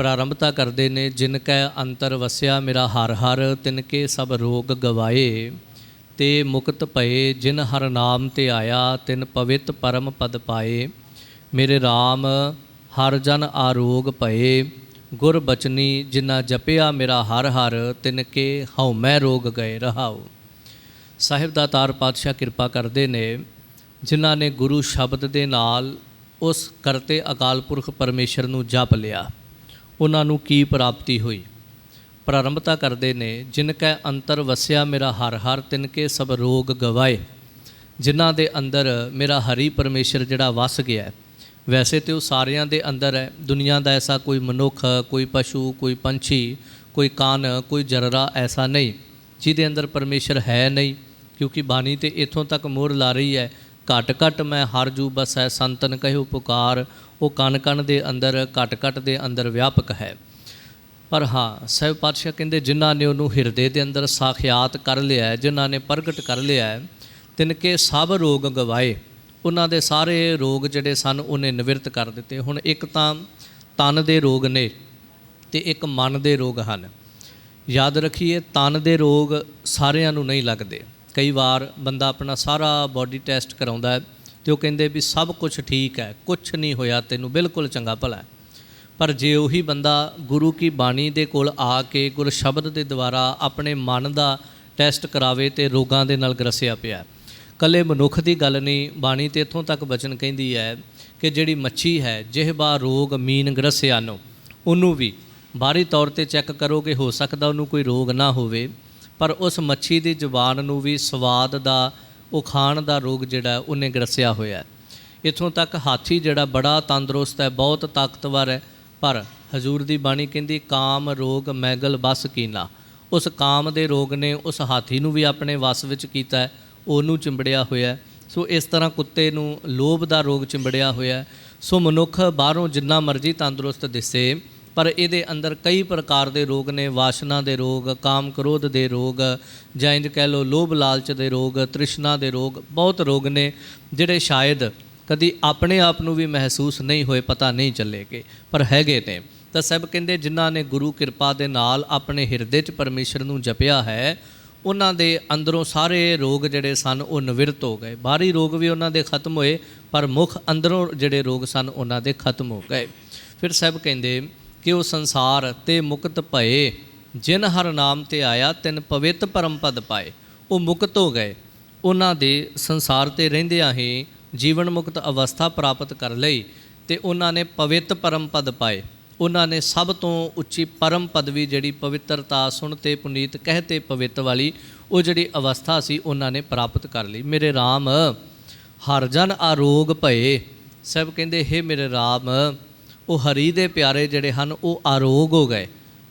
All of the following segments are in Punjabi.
ਪ੍ਰਾਰੰਭਤਾ ਕਰਦੇ ਨੇ, ਜਿਨ ਕੈ ਅੰਤਰ ਵਸਿਆ ਮੇਰਾ ਹਰ ਹਰ, ਤਿਨ ਕੇ ਸਭ ਰੋਗ ਗਵਾਏ। ਤੇ ਮੁਕਤ ਭਏ ਜਿਨ ਹਰ ਨਾਮ ਤੇ ਆਇਆ, ਤਿਨ ਪਵਿੱਤ ਪਰਮ ਪਦ ਪਾਏ। ਮੇਰੇ RAM ਹਰ ਜਨ ਆਰੋਗ ਭਏ ਗੁਰ ਬਚਨੀ ਜਿਨਾ ਜਪਿਆ ਮੇਰਾ ਹਰ ਹਰ, ਤਿਨ ਕੇ ਹਉ ਮੈਂ ਰੋਗ ਗਏ ਰਹਾਉ। ਸਾਹਿਬ ਦਾ ਤਾਰ ਪਾਤਸ਼ਾਹ ਕਿਰਪਾ ਕਰਦੇ ਨੇ, ਜਿਨ੍ਹਾਂ ਨੇ ਗੁਰੂ ਸ਼ਬਦ ਦੇ ਨਾਲ ਉਸ ਕਰਤੇ ਅਕਾਲ ਪੁਰਖ ਪਰਮੇਸ਼ਰ ਨੂੰ ਜਪ ਲਿਆ। ਉਹਨਾਂ ਨੂੰ ਕੀ ਪ੍ਰਾਪਤੀ ਹੋਈ? ਪ੍ਰਾਰੰਭਤਾ ਕਰਦੇ ਨੇ, ਜਿਨ ਕੈ ਅੰਤਰ ਵਸਿਆ ਮੇਰਾ ਹਰ ਹਰ, ਤਿਨ ਕੇ ਸਭ ਰੋਗ ਗਵਾਏ। ਜਿਨ੍ਹਾਂ ਦੇ ਅੰਦਰ ਮੇਰਾ ਹਰੀ ਪਰਮੇਸ਼ਰ ਜਿਹੜਾ ਵਸ ਗਿਆ ਹੈ, ਵੈਸੇ ਤੇ ਉਹ ਸਾਰਿਆਂ ਦੇ ਅੰਦਰ ਹੈ। ਦੁਨੀਆ ਦਾ ਐਸਾ ਕੋਈ ਮਨੁੱਖ, ਕੋਈ ਪਸ਼ੂ, ਕੋਈ ਪੰਛੀ, ਕੋਈ ਕਾਨ, ਕੋਈ ਜਰਰਾ ਐਸਾ ਨਹੀਂ, ਜਿਹਦੇ ਅੰਦਰ ਪਰਮੇਸ਼ਰ ਹੈ ਨਹੀਂ, ਕਿਉਂਕਿ ਬਾਣੀ ਤੇ ਇਥੋਂ ਤੱਕ ਮੋਹਰ ਲਾ ਰਹੀ ਹੈ ਘਟ ਘਟ ਮੈਂ ਹਰ ਜੂ ਬਸੈ, ਸੰਤਨ ਕਹਿਓ ਪੁਕਾਰ। ਉਹ ਕਣ ਕਣ ਦੇ ਅੰਦਰ ਘਟ ਘਟ ਦੇ ਅੰਦਰ ਵਿਆਪਕ ਹੈ। ਪਰ ਹਾਂ, ਸਹਿਬ ਪਾਤਸ਼ਾਹ ਕਹਿੰਦੇ, ਜਿਨ੍ਹਾਂ ਨੇ ਉਹਨੂੰ ਹਿਰਦੇ ਦੇ ਅੰਦਰ ਸਾਖਿਆਤ ਕਰ ਲਿਆ, ਜਿਨ੍ਹਾਂ ਨੇ ਪ੍ਰਗਟ ਕਰ ਲਿਆ, ਤਿਨਕੇ ਸਭ ਰੋਗ ਗਵਾਏ। ਉਹਨਾਂ ਦੇ ਸਾਰੇ ਰੋਗ ਜਿਹੜੇ ਸਨ, ਉਹਨੇ ਨਿਵਰਤ ਕਰ ਦਿੱਤੇ। ਹੁਣ ਇੱਕ ਤਾਂ ਤਨ ਦੇ ਰੋਗ ਨੇ ਤੇ ਇੱਕ ਮਨ ਦੇ ਰੋਗ ਹਨ। ਯਾਦ ਰੱਖੀਏ, ਤਨ ਦੇ ਰੋਗ ਸਾਰਿਆਂ ਨੂੰ ਨਹੀਂ ਲੱਗਦੇ। ਕਈ ਵਾਰ ਬੰਦਾ ਆਪਣਾ ਸਾਰਾ ਬਾਡੀ ਟੈਸਟ ਕਰਾਉਂਦਾ ਹੈ ਤੇ ਉਹ ਕਹਿੰਦੇ ਵੀ ਸਭ ਕੁਝ ਠੀਕ ਹੈ ਕੁਝ ਨਹੀਂ ਹੋਇਆ, ਤੈਨੂੰ ਬਿਲਕੁਲ ਚੰਗਾ ਭਲਾ ਪਰ ਜੇ ਉਹੀ ਬੰਦਾ ਗੁਰੂ ਕੀ ਬਾਣੀ ਦੇ ਕੋਲ ਆ ਕੇ ਗੁਰ ਸ਼ਬਦ ਦੇ ਦੁਆਰਾ ਆਪਣੇ ਮਨ ਦਾ ਟੈਸਟ ਕਰਾਵੇ ਤੇ ਰੋਗਾਂ ਦੇ ਨਾਲ ਗਰਸਿਆ ਪਿਆ ਕੱਲੇ ਮਨੁੱਖ ਦੀ ਗੱਲ ਨਹੀਂ, ਬਾਣੀ ਤੇ ਇੱਥੋਂ ਤੱਕ ਬਚਨ ਕਹਿੰਦੀ ਹੈ ਕਿ ਜਿਹੜੀ ਮੱਛੀ ਹੈ, ਜਿਹਬਾ ਰੋਗ ਮੀਨ ਗਰਸਿਆ ਉਹਨੂੰ ਵੀ ਬਾਹਰੀ ਤੌਰ ਤੇ ਚੈੱਕ ਕਰੋ ਕਿ ਹੋ ਸਕਦਾ ਉਹਨੂੰ ਕੋਈ ਰੋਗ ਨਾ ਹੋਵੇ। ਪਰ ਉਸ ਮੱਛੀ ਦੀ ਜ਼ੁਬਾਨ ਨੂੰ ਵੀ ਸਵਾਦ ਦਾ ਉਹ ਖਾਣ ਦਾ ਰੋਗ ਜਿਹੜਾ ਹੈ, ਉਹਨੇ ਗਰਸਿਆ ਹੋਇਆ ਹੈ। ਇਥੋਂ ਤੱਕ ਹਾਥੀ ਜਿਹੜਾ ਬੜਾ ਤੰਦਰੁਸਤ ਹੈ ਬਹੁਤ ਤਾਕਤਵਰ ਹੈ ਪਰ ਹਜ਼ੂਰ ਦੀ ਬਾਣੀ ਕਹਿੰਦੀ ਕਾਮ ਰੋਗ ਮੈਗਲ ਬਸ ਕੀਨਾ। ਉਸ ਕਾਮ ਦੇ ਰੋਗ ਨੇ ਉਸ ਹਾਥੀ ਨੂੰ ਵੀ ਆਪਣੇ ਵਸ ਵਿੱਚ ਕੀਤਾ ਉਹਨੂੰ ਚਿੰਬੜਿਆ ਹੋਇਆ ਸੋ ਇਸ ਤਰ੍ਹਾਂ ਕੁੱਤੇ ਨੂੰ ਲੋਭ ਦਾ ਰੋਗ ਚਿੰਬੜਿਆ ਹੋਇਆ ਸੋ ਮਨੁੱਖ ਬਾਹਰੋਂ ਜਿੰਨਾ ਮਰਜ਼ੀ ਤੰਦਰੁਸਤ ਦਿਸੇ ਪਰ ਇਹਦੇ ਅੰਦਰ ਕਈ ਪ੍ਰਕਾਰ ਦੇ ਰੋਗ ਨੇ, ਵਾਸ਼ਨਾ ਦੇ ਰੋਗ, ਕਾਮ ਕ੍ਰੋਧ ਦੇ ਰੋਗ, ਜਾਂ ਇੰਜ ਕਹਿ ਲਓ ਲੋਭ ਲਾਲਚ ਦੇ ਰੋਗ, ਤ੍ਰਿਸ਼ਨਾ ਦੇ ਰੋਗ, ਬਹੁਤ ਰੋਗ ਨੇ ਜਿਹੜੇ ਸ਼ਾਇਦ ਕਦੀ ਆਪਣੇ ਆਪ ਨੂੰ ਵੀ ਮਹਿਸੂਸ ਨਹੀਂ ਹੋਏ, ਪਤਾ ਨਹੀਂ ਚੱਲੇਗੇ, ਪਰ ਹੈਗੇ ਨੇ। ਤਾਂ ਸਭ ਕਹਿੰਦੇ ਜਿਨ੍ਹਾਂ ਨੇ ਗੁਰੂ ਕਿਰਪਾ ਦੇ ਨਾਲ ਆਪਣੇ ਹਿਰਦੇ 'ਚ ਪਰਮੇਸ਼ਰ ਨੂੰ ਜਪਿਆ ਹੈ, ਉਹਨਾਂ ਦੇ ਅੰਦਰੋਂ ਸਾਰੇ ਰੋਗ ਜਿਹੜੇ ਸਨ ਉਹ ਨਿਵਰਤ ਹੋ ਗਏ। ਬਾਹਰੀ ਰੋਗ ਵੀ ਉਹਨਾਂ ਦੇ ਖਤਮ ਹੋਏ, ਪਰ ਮੁੱਖ ਅੰਦਰੋਂ ਜਿਹੜੇ ਰੋਗ ਸਨ ਉਹਨਾਂ ਦੇ ਖਤਮ ਹੋ ਗਏ। ਫਿਰ ਸਭ ਕਹਿੰਦੇ ਕਿ ਉਹ ਸੰਸਾਰ ਤੇ ਮੁਕਤ ਭਏ, ਜਿਨ ਹਰ ਨਾਮ ਤੇ ਆਇਆ, ਤਿਨ ਪਵਿੱਤ ਪਰਮ ਪਦ ਪਾਏ। ਉਹ ਮੁਕਤ ਹੋ ਗਏ। ਉਹਨਾਂ ਦੇ ਸੰਸਾਰ ਤੇ ਰਹਿੰਦਿਆਂ ਹੀ ਜੀਵਨ ਮੁਕਤ ਅਵਸਥਾ ਪ੍ਰਾਪਤ ਕਰ ਲਈ ਤੇ ਉਹਨਾਂ ਨੇ ਪਵਿੱਤ ਪਰਮ ਪਦ ਪਾਏ। ਉਹਨਾਂ ਨੇ ਸਭ ਤੋਂ ਉੱਚੀ ਪਰਮ ਪਦਵੀ ਜਿਹੜੀ ਪਵਿੱਤਰਤਾ ਸੁਣ 'ਤੇ ਪੁਨੀਤ ਕਹਤੇ ਪਵਿੱਤ ਵਾਲੀ, ਉਹ ਜਿਹੜੀ ਅਵਸਥਾ ਸੀ ਉਹਨਾਂ ਨੇ ਪ੍ਰਾਪਤ ਕਰ ਲਈ। ਮੇਰੇ RAM ਹਰ ਜਨ ਆਰੋਗ ਭਏ। ਸਭ ਕਹਿੰਦੇ, ਹੇ ਮੇਰੇ RAM ਉਹ ਹਰੀ ਦੇ ਪਿਆਰੇ ਜਿਹੜੇ ਹਨ, ਉਹ ਆਰੋਗ ਹੋ ਗਏ।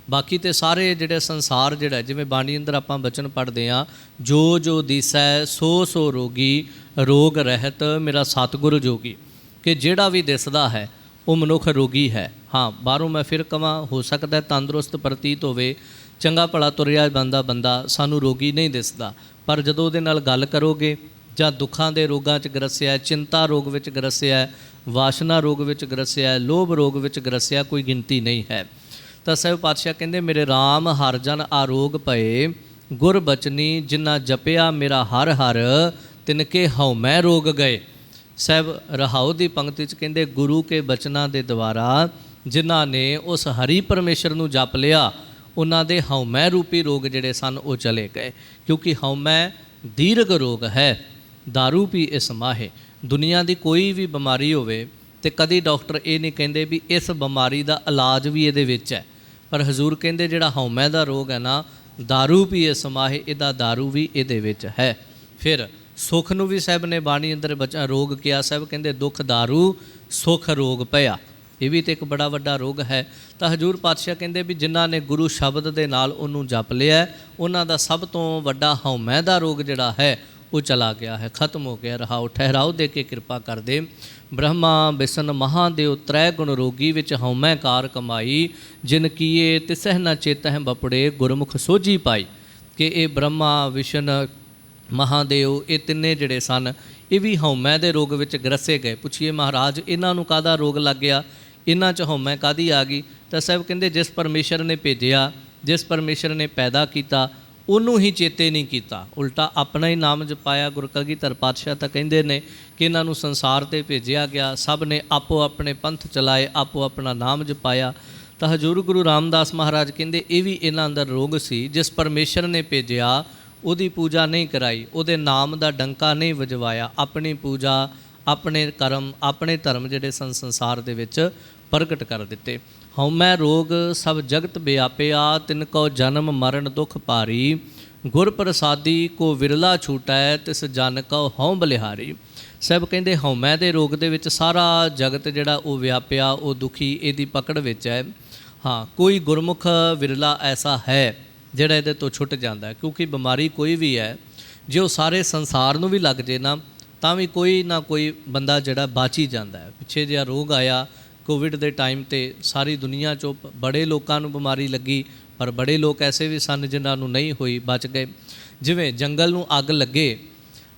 ਬਾਕੀ ਤੇ ਸਾਰੇ ਜਿਹੜੇ ਸੰਸਾਰ ਜਿਹੜਾ ਜਿਵੇਂ ਬਾਣੀ ਅੰਦਰ ਆਪਾਂ ਬਚਨ ਪੜ੍ਹਦੇ ਆ ਜੋ ਜੋ ਦਿਸੈ, ਸੋ ਸੋ ਰੋਗੀ, ਰੋਗ ਰਹਿਤ ਮੇਰਾ ਸਤਿਗੁਰ ਜੋਗੀ। ਕਿ ਜਿਹੜਾ ਵੀ ਦਿਸਦਾ ਹੈ, ਉਹ ਮਨੁੱਖ ਰੋਗੀ ਹੈ। ਹਾਂ, ਬਾਹਰੋਂ ਮੈਂ ਫਿਰ ਕਵਾਂ, ਹੋ ਸਕਦਾ ਤੰਦਰੁਸਤ ਪ੍ਰਤੀਤ ਹੋਵੇ, ਚੰਗਾ ਭਲਾ ਤੁਰਿਆ ਬੰਦਾ ਬੰਦਾ ਸਾਨੂੰ ਰੋਗੀ ਨਹੀਂ ਦਿਸਦਾ। ਪਰ ਜਦੋਂ ਉਹਦੇ ਨਾਲ ਗੱਲ ਕਰੋਗੇ ਜਾਂ ਦੁੱਖਾਂ ਦੇ ਰੋਗਾਂ 'ਚ ਗਰਸਿਆ, ਚਿੰਤਾ ਰੋਗ ਵਿੱਚ ਗਰਸਿਆ ਵਾਸ਼ਨਾ ਰੋਗ ਵਿੱਚ ਗਰਸਿਆ ਹੈ, ਲੋਭ ਰੋਗ ਵਿੱਚ ਗਰਸਿਆ ਕੋਈ ਗਿਣਤੀ ਨਹੀਂ ਹੈ। ਤਾਂ ਸਹਿਬ ਪਾਤਸ਼ਾਹ ਕਹਿੰਦੇ ਮੇਰੇ RAM ਹਰ ਜਨ ਆਰੋਗ ਪਏ ਗੁਰ ਬਚਨੀ ਜਿਨ੍ਹਾਂ ਜਪਿਆ ਮੇਰਾ ਹਰ ਹਰ ਤਿਨਕੇ ਹਉਮੈ ਰੋਗ ਗਏ। ਸਹਿਬ ਰਹਾਉ ਦੀ ਪੰਕਤੀ ਚ ਕਹਿੰਦੇ ਗੁਰੂ ਕੇ ਬਚਨਾਂ ਦੇ ਦੁਆਰਾ ਜਿਨ੍ਹਾਂ ਨੇ ਉਸ ਹਰੀ ਪਰਮੇਸ਼ਰ ਨੂੰ ਜਪ ਲਿਆ ਉਹਨਾਂ ਦੇ ਹਉਮੈ ਰੂਪੀ ਰੋਗ ਜਿਹੜੇ ਸਨ ਉਹ ਚਲੇ ਗਏ। ਕਿਉਂਕਿ ਹਉਮੈ ਦੀਰਘ ਰੋਗ ਹੈ दारू ਪੀ ਇਸ ਮਾਹੇ। ਦੁਨੀਆ ਦੀ ਕੋਈ ਵੀ ਬਿਮਾਰੀ ਹੋਵੇ ਤੇ ਕਦੀ ਡਾਕਟਰ ਇਹ ਨਹੀਂ ਕਹਿੰਦੇ ਵੀ ਇਸ ਬਿਮਾਰੀ ਦਾ ਇਲਾਜ ਵੀ ਇਹਦੇ ਵਿੱਚ ਹੈ ਪਰ ਹਜ਼ੂਰ ਕਹਿੰਦੇ ਜਿਹੜਾ ਹਉਮੈ ਦਾ ਰੋਗ ਹੈ ਨਾ दारू ਪੀ ਇਸ ਮਾਹੇ ਇਹਦਾ दारू ਵੀ ਇਹਦੇ ਵਿੱਚ ਹੈ ਫਿਰ ਸੁਖ ਨੂੰ ਵੀ ਸਾਹਿਬ ਨੇ ਬਾਣੀ ਅੰਦਰ ਬਚਾ ਰੋਗ ਕਿਹਾ ਸਾਹਿਬ ਕਹਿੰਦੇ ਦੁੱਖ दारू ਸੁਖ ਰੋਗ ਪਿਆ ਇਹ ਵੀ ਤੇ ਇੱਕ ਬੜਾ ਵੱਡਾ ਰੋਗ ਹੈ ਤਾਂ ਹਜੂਰ ਪਾਤਸ਼ਾਹ ਕਹਿੰਦੇ ਵੀ ਜਿਨ੍ਹਾਂ ਨੇ ਗੁਰੂ ਸ਼ਬਦ ਦੇ ਨਾਲ ਉਹਨੂੰ ਜਪ ਲਿਆ ਉਹਨਾਂ ਦਾ ਸਭ ਤੋਂ ਵੱਡਾ ਹਉਮੈ ਦਾ ਰੋਗ ਜਿਹੜਾ ਹੈ ਉਹ ਚਲਾ ਗਿਆ ਹੈ, ਖਤਮ ਹੋ ਗਿਆ ਰਹਾਉ, ਠਹਿਰਾਓ ਦੇ ਕੇ ਕਿਰਪਾ ਕਰਦੇ। ਬ੍ਰਹਮਾ ਵਿਸ਼ਨ ਮਹਾਦੇਵ ਤ੍ਰੈ ਗੁਣ ਰੋਗੀ ਵਿੱਚ ਹਉਮੈ ਕਾਰ ਕਮਾਈ। ਜਿਨ ਕੀਏ ਤਿਸਹਿ ਨ ਚੇਤਹਿ ਬਪੜੇ ਗੁਰਮੁਖ ਸੋਜੀ ਪਾਈ। ਕਿ ਇਹ ਬ੍ਰਹਮਾ ਵਿਸ਼ਨ ਮਹਾਦੇਵ, ਇਹ ਤਿੰਨੇ ਜਿਹੜੇ ਸਨ, ਇਹ ਵੀ ਹਉਮੈ ਦੇ ਰੋਗ ਵਿੱਚ ਗਰਸੇ ਗਏ। ਪੁੱਛੀਏ ਮਹਾਰਾਜ, ਇਹਨਾਂ ਨੂੰ ਕਾਦਾ ਰੋਗ ਲੱਗ ਗਿਆ ਇਹਨਾਂ 'ਚ ਹਉਮੈ ਕਾਦੀ ਆ ਗਈ? ਤਾਂ ਸਾਹਿਬ ਕਹਿੰਦੇ, ਜਿਸ ਪਰਮੇਸ਼ਰ ਨੇ ਭੇਜਿਆ, ਜਿਸ ਪਰਮੇਸ਼ਰ ਨੇ ਪੈਦਾ ਕੀਤਾ ਉਹਨੂੰ ਹੀ ਚੇਤੇ ਨਹੀਂ ਕੀਤਾ। ਉਲਟਾ ਆਪਣਾ ਹੀ ਨਾਮ ਜਪਾਇਆ, ਗੁਰੂ ਕਲਗੀਧਰ ਪਾਤਸ਼ਾਹ ਤਾਂ ਕਹਿੰਦੇ ਨੇ ਕਿ ਇਹਨਾਂ ਨੂੰ ਸੰਸਾਰ ਤੇ ਭੇਜਿਆ ਗਿਆ। ਸਭ ਨੇ ਆਪੋ ਆਪਣੇ ਪੰਥ ਚਲਾਏ ਆਪੋ ਆਪਣਾ ਨਾਮ ਜਪਾਇਆ। ਤਾਂ ਹਜੂਰ ਗੁਰੂ ਰਾਮਦਾਸ ਮਹਾਰਾਜ ਕਹਿੰਦੇ, ਇਹ ਵੀ ਇਹਨਾਂ ਅੰਦਰ ਰੋਗ ਸੀ, ਜਿਸ ਪਰਮੇਸ਼ਰ ਨੇ ਭੇਜਿਆ, ਉਹਦੀ ਪੂਜਾ ਨਹੀਂ ਕਰਾਈ। ਉਹਦੇ ਨਾਮ ਦਾ ਡੰਕਾ ਨਹੀਂ ਵਜਵਾਇਆ। ਆਪਣੀ ਪੂਜਾ, ਆਪਣੇ ਕਰਮ, ਆਪਣੇ ਧਰਮ ਜਿਹੜੇ ਸੰ ਸੰਸਾਰ ਦੇ ਵਿੱਚ ਪ੍ਰਗਟ ਕਰ ਦਿੱਤੇ। ਹਉਮੈ ਰੋਗ ਸਭ ਜਗਤ ਵਿਆਪਿਆ, ਤਿਨ ਕੋ ਜਨਮ ਮਰਨ ਦੁਖ ਭਾਰੀ। ਗੁਰ ਪ੍ਰਸਾਦੀ ਕੋ ਵਿਰਲਾ ਛੂਟੈ, ਤਿਸ ਜਨ ਕੋ ਹਉ ਬਲਿਹਾਰੀ। ਸਭ ਕਹਿੰਦੇ ਹਉਮੈ ਦੇ ਰੋਗ ਦੇ ਵਿੱਚ ਸਾਰਾ ਜਗਤ ਜਿਹੜਾ ਉਹ ਵਿਆਪਿਆ, ਉਹ ਦੁਖੀ, ਇਹਦੀ ਪਕੜ ਵਿੱਚ ਹੈ। ਹਾਂ, ਕੋਈ ਗੁਰਮੁਖ ਵਿਰਲਾ ਐਸਾ ਹੈ ਜਿਹੜਾ ਇਹਦੇ ਤੋਂ ਛੁੱਟ ਜਾਂਦਾ ਕਿਉਂਕਿ ਬਿਮਾਰੀ ਕੋਈ ਵੀ ਹੈ, ਜੇ ਉਹ ਸਾਰੇ ਸੰਸਾਰ ਨੂੰ ਵੀ ਲੱਗ ਜੇ ਨਾ, ਤਾਂ ਵੀ ਕੋਈ ਨਾ ਕੋਈ ਬੰਦਾ ਜਿਹੜਾ ਬਚ ਹੀ ਜਾਂਦਾ ਹੈ। ਪਿੱਛੇ ਜਿਹਾ ਰੋਗ ਆਇਆ ਕੋਵਿਡ ਦੇ ਟਾਈਮ ਤੇ ਸਾਰੀ ਦੁਨੀਆ 'ਚੋਂ ਬੜੇ ਲੋਕਾਂ ਨੂੰ ਬਿਮਾਰੀ ਲੱਗੀ, ਪਰ ਬੜੇ ਲੋਕ ਐਸੇ ਵੀ ਸਨ ਜਿਨ੍ਹਾਂ ਨੂੰ ਨਹੀਂ ਹੋਈ, ਬਚ ਗਏ। ਜਿਵੇਂ ਜੰਗਲ ਨੂੰ ਅੱਗ ਲੱਗੇ,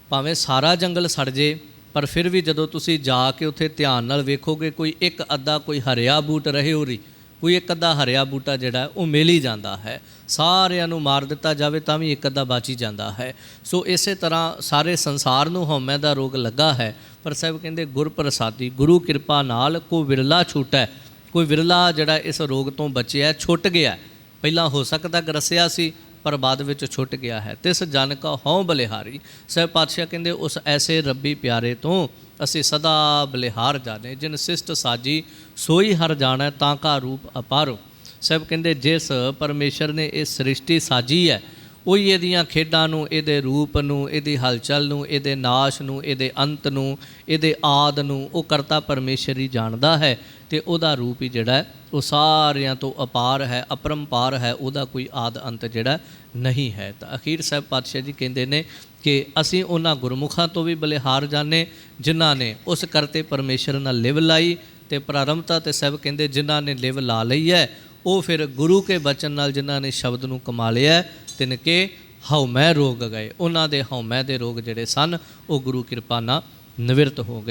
ਭਾਵੇਂ ਸਾਰਾ ਜੰਗਲ ਸੜ ਜੇ, ਪਰ ਫਿਰ ਵੀ ਜਦੋਂ ਤੁਸੀਂ ਜਾ ਕੇ ਉੱਥੇ ਧਿਆਨ ਨਾਲ ਵੇਖੋਗੇ, ਕੋਈ ਇੱਕ ਅੱਧਾ ਕੋਈ ਹਰਿਆ ਬੂਟ ਰਹੇ ਹੋਰੀ ਕੋਈ ਇੱਕ ਅੱਧਾ ਹਰਿਆ ਬੂਟਾ ਜਿਹੜਾ ਉਹ ਮਿਲ ਹੀ ਜਾਂਦਾ ਹੈ। ਸਾਰਿਆਂ ਨੂੰ ਮਾਰ ਦਿੱਤਾ ਜਾਵੇ ਤਾਂ ਵੀ ਇੱਕ ਅੱਧਾ ਬਚ ਹੀ ਜਾਂਦਾ ਹੈ। ਸੋ ਇਸੇ ਤਰ੍ਹਾਂ ਸਾਰੇ ਸੰਸਾਰ ਨੂੰ ਹਉਮੈ ਦਾ ਰੋਗ ਲੱਗਾ ਹੈ। ਪਰ ਸਾਹਿਬ ਕਹਿੰਦੇ ਗੁਰ ਪ੍ਰਸਾਦੀ ਗੁਰੂ ਕਿਰਪਾ ਨਾਲ ਕੋ ਵਿਰਲਾ ਛੂਟੈ। ਕੋਈ ਵਿਰਲਾ ਜਿਹੜਾ ਇਸ ਰੋਗ ਤੋਂ ਬਚਿਆ, ਛੁੱਟ ਗਿਆ। ਪਹਿਲਾਂ ਹੋ ਸਕਦਾ ਗਰਸਿਆ ਸੀ ਪਰ ਬਾਅਦ ਵਿੱਚ ਛੁੱਟ ਗਿਆ ਹੈ। ਤਿਸ ਜਨ ਕਾ ਹਉ ਬਲਿਹਾਰੀ। ਸਹਿਬ ਪਾਤਸ਼ਾਹ ਕਹਿੰਦੇ, ਉਸ ਐਸੇ ਰੱਬੀ ਪਿਆਰੇ ਤੋਂ ਅਸੀਂ ਸਦਾ ਬਲਿਹਾਰ ਜਾਣੇ। ਜਿਨ ਸਿਸ਼ਟ ਸਾਜੀ, ਸੋਈ ਹਰ ਜਾਣੈ, ਤਾਂ ਕਾ ਰੂਪ ਅਪਾਰੋ। ਸਹਿਬ ਕਹਿੰਦੇ, ਜਿਸ ਪਰਮੇਸ਼ਰ ਨੇ ਇਹ ਸ੍ਰਿਸ਼ਟੀ ਸਾਜੀ ਹੈ ਉਹੀ ਇਹਦੀਆਂ ਖੇਡਾਂ ਨੂੰ, ਇਹਦੇ ਰੂਪ ਨੂੰ, ਇਹਦੀ ਹਲਚਲ ਨੂੰ, ਇਹਦੇ ਨਾਸ਼ ਨੂੰ, ਇਹਦੇ ਅੰਤ ਨੂੰ, ਇਹਦੇ ਆਦ ਨੂੰ ਉਹ ਕਰਤਾ ਪਰਮੇਸ਼ਰ ਹੀ ਜਾਣਦਾ ਹੈ ਤੇ ਉਹਦਾ ਰੂਪ ਹੀ ਜਿਹੜਾ ਉਹ ਸਾਰਿਆਂ ਤੋਂ ਅਪਾਰ ਹੈ, ਅਪਰੰਪਾਰ ਹੈ, ਉਹਦਾ ਕੋਈ ਆਦ ਅੰਤ ਜਿਹੜਾ ਨਹੀਂ ਹੈ। ਤਾਂ ਅਖੀਰ ਸਾਹਿਬ ਪਾਤਸ਼ਾਹ ਜੀ ਕਹਿੰਦੇ ਨੇ ਕਿ ਅਸੀਂ ਉਹਨਾਂ ਗੁਰਮੁਖਾਂ ਤੋਂ ਵੀ ਬਲਿਹਾਰ ਜਾਣੇ ਜਿਨ੍ਹਾਂ ਨੇ ਉਸ ਕਰਤੇ ਪਰਮੇਸ਼ਰ ਨਾਲ ਲਿਵ ਲਾਈ ਤੇ ਪ੍ਰਾਰੰਭਤਾ ਤੇ ਸਭ ਕਹਿੰਦੇ ਜਿਨ੍ਹਾਂ ਨੇ ਲਿਵ ਲਾ ਲਈ ਹੈ, ਉਹ ਫਿਰ ਗੁਰੂ ਕੇ ਬਚਨ ਨਾਲ ਜਿਨ੍ਹਾਂ ਨੇ ਸ਼ਬਦ ਨੂੰ ਕਮਾ ਲਿਆ ਹੈ, ਤਿਨ ਕੇ ਹਉਮੈ ਰੋਗ ਗਏ। ਉਹਨਾਂ ਦੇ ਹਉਮੈ ਦੇ ਰੋਗ ਜਿਹੜੇ ਸਨ ਉਹ ਗੁਰੂ ਕਿਰਪਾ ਨਾਲ ਨਿਵਰਤ ਹੋ ਗਏ।